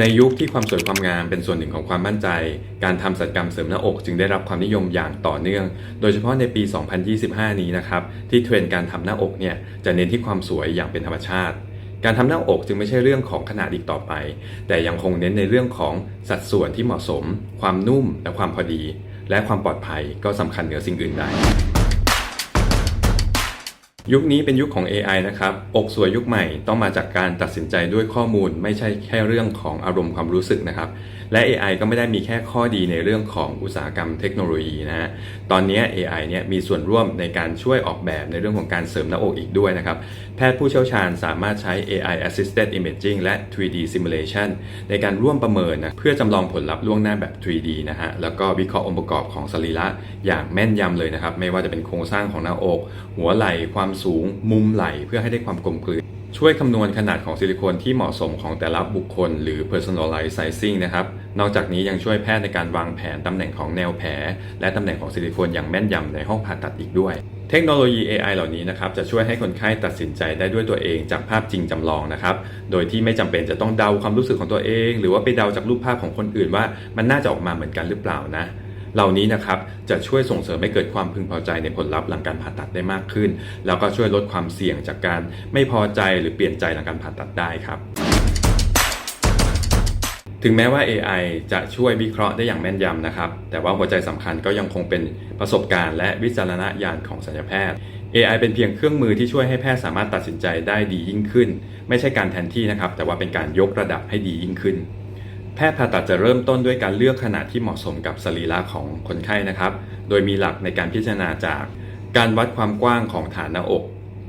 ในยุคที่ความสวยความงามเป็นส่วนหนึ่งของความมั่นใจ การทำศัลยกรรมเสริมหน้าอกจึงได้รับความนิยมอย่างต่อเนื่อง โดยเฉพาะในปี 2025 นี้นะครับ ที่เทรนด์การทำหน้าอกเนี่ยจะเน้นที่ความสวยอย่างเป็นธรรมชาติ การทำหน้าอกจึงไม่ใช่เรื่องของขนาดอีกต่อไป แต่ยังคงเน้นในเรื่องของสัดส่วนที่เหมาะสม ความนุ่มและความพอดี และความปลอดภัยก็สำคัญเหนือสิ่งอื่นใด ยุคนี้เป็นยุคของ AI นะครับ อกสวยยุคใหม่ต้องมาจากการตัดสินใจด้วยข้อมูล ไม่ใช่แค่เรื่องของอารมณ์ความรู้สึกนะครับ และ AI ก็ไม่ได้มีแค่ข้อดีในเรื่องของอุตสาหกรรมเทคโนโลยีนะฮะตอนนี้ AI เนี่ยมีส่วนร่วมในการช่วยออกแบบในเรื่องของการเสริมหน้าอกอีกด้วยนะครับ แพทย์ผู้เชี่ยวชาญสามารถใช้ AI assisted imaging และ 3D simulation ในการร่วมประเมินนะเพื่อจำลองผลลัพธ์ล่วงหน้าแบบ 3D นะฮะแล้วก็วิเคราะห์องค์ประกอบของสรีระอย่างแม่นยำเลยนะครับ ไม่ว่าจะเป็นโครงสร้างของหน้าอก หัวไหล่ความสูง มุมไหล่เพื่อให้ได้ความกลมกลืนช่วยคำนวณขนาดของซิลิโคนที่เหมาะสมของแต่ละบุคคล หรือ personalized sizing นะครับ นอกจากนี้ยังช่วยแพทย์ในการวางแผนตำแหน่งของแนวแผล และตำแหน่งของซิลิโคนอย่างแม่นยำในห้องผ่าตัดอีกด้วย เทคโนโลยี AI เหล่านี้นะครับจะช่วยให้คนไข้ตัดสินใจได้ด้วยตัวเองจากภาพจริงจำลองนะครับโดยที่ไม่จำเป็นจะต้องเดาความรู้สึกของตัวเอง หรือว่าไปเดาจากรูปภาพของคนอื่นว่า มันน่าจะออกมาเหมือนกันหรือเปล่านะเหล่านี้นะครับจะช่วยส่งเสริมให้เกิดความพึงพอใจในผลลัพธ์หลังการผ่าตัดได้มากขึ้น แล้วก็ช่วยลดความเสี่ยงจากการไม่พอใจหรือเปลี่ยนใจหลังการผ่าตัดได้ครับ ถึงแม้ว่า AI จะช่วยวิเคราะห์ได้อย่างแม่นยำนะครับ แต่ว่าหัวใจสำคัญก็ยังคงเป็นประสบการณ์และวิจารณญาณของศัลยแพทย์ AI เป็นเพียงเครื่องมือที่ช่วยให้แพทย์สามารถตัดสินใจได้ดียิ่งขึ้น ไม่ใช่การแทนที่นะครับ แต่ว่าเป็นการยกระดับให้ดียิ่งขึ้น แพทย์ผ่าตัดจะเริ่มต้นด้วยการเลือกขนาดที่เหมาะสมกับสรีระของคนไข้นะครับ โดยมีหลักในการพิจารณาจาก การวัดความกว้างของฐานหน้าอก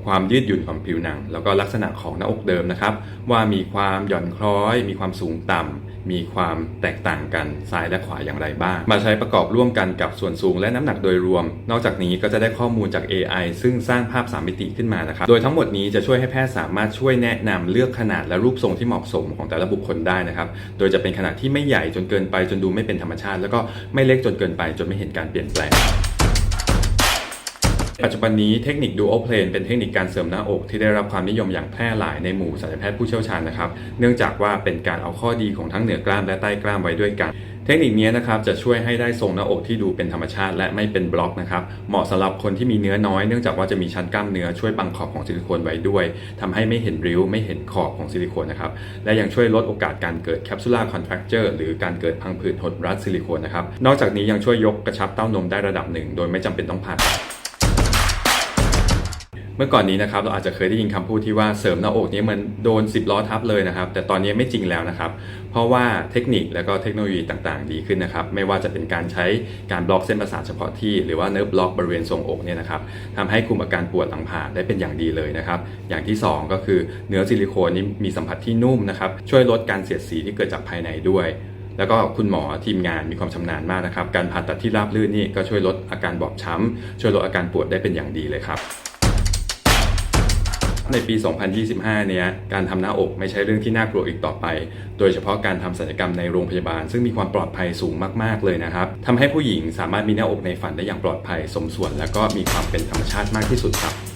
ความยืดหยุ่นของผิวหนัง แล้วก็ลักษณะของหน้าอกเดิมนะครับ ว่ามีความหย่อนคล้อย มีความสูงต่ำมีความแตกต่างกันซ้ายและขวาอย่างไรบ้าง มาใช้ประกอบร่วมกันกับส่วนสูงและน้ำหนักโดยรวม นอกจากนี้ก็จะได้ข้อมูลจาก AI ซึ่งสร้างภาพ 3 มิติขึ้นมานะครับ โดยทั้งหมดนี้จะช่วยให้แพทย์สามารถช่วยแนะนำเลือกขนาดและรูปทรงที่เหมาะสมของแต่ละบุคคลได้นะครับ โดยจะเป็นขนาดที่ไม่ใหญ่จนเกินไปจนดูไม่เป็นธรรมชาติ แล้วก็ไม่เล็กจนเกินไปจนไม่เห็นการเปลี่ยนแปลง ปัจจุบันนี้เทคนิค Dual Plane เป็นเทคนิคการเสริมหน้าอกที่ได้รับความนิยมอย่างแพร่หลายในหมู่ศัลยแพทย์ผู้เชี่ยวชาญนะครับ เนื่องจากว่าเป็นการเอาข้อดีของทั้งเหนือกล้ามและใต้กล้ามไว้ด้วยกัน เทคนิคนี้นะครับจะช่วยให้ได้ทรงหน้าอกที่ดูเป็นธรรมชาติ และไม่เป็นบล็อกนะครับ เหมาะสำหรับคนที่มีเนื้อน้อย เนื่องจากว่าจะมีชั้นกล้ามเนื้อช่วยบังขอบของซิลิโคนไว้ด้วยทำให้ไม่เห็นริ้วไม่เห็นขอบของซิลิโคนนะครับ และยังช่วยลดโอกาสการเกิดแคปซูล่าคอนแทคเจอร์หรือการเกิดพังผืดหดรัดซิลิโคนนะครับ นอกจากนี้ยังช่วยยกกระชับเต้านมได้ระดับหนึ่งโดยไม่จำเป็นต้องผ่าตัด เมื่อก่อนนี้นะครับเราอาจจะเคยได้ยินคำพูดที่ว่าเสริมหน้าอกนี้มันโดน 10 ล้อทับเลยนะครับ แต่ตอนนี้ไม่จริงแล้วนะครับ เพราะว่าเทคนิคและก็เทคโนโลยีต่างๆ ดีขึ้นนะครับ ไม่ว่าจะเป็นการใช้การบล็อกเส้นประสาทเฉพาะที่ หรือว่าเนิร์ฟบล็อกบริเวณทรงอกเนี่ยนะครับทำให้คุมอาการปวดหลังผ่าได้เป็นอย่างดีเลยนะครับ อย่างที่ 2 ก็คือเนื้อซิลิโคนนี้มีสัมผัสที่นุ่มนะครับช่วยลดการเสียดสีที่เกิดจากภายในด้วยแล้วก็คุณหมอทีมงานมีความชำนาญมากนะครับ การผ่าตัดที่ราบรื่นนี่ก็ช่วยลดอาการบอบช้ำช่วยลดอาการปวดได้เป็นอย่างดีเลยครับ ในปี 2025 เนี่ยการทำหน้าอกไม่ใช่เรื่องที่น่ากลัวอีกต่อไป โดยเฉพาะการทำศัลยกรรมในโรงพยาบาล ซึ่งมีความปลอดภัยสูงมากๆเลยนะครับทำให้ผู้หญิงสามารถมีหน้าอกในฝันได้อย่างปลอดภัย สมส่วน และก็มีความเป็นธรรมชาติมากที่สุดครับ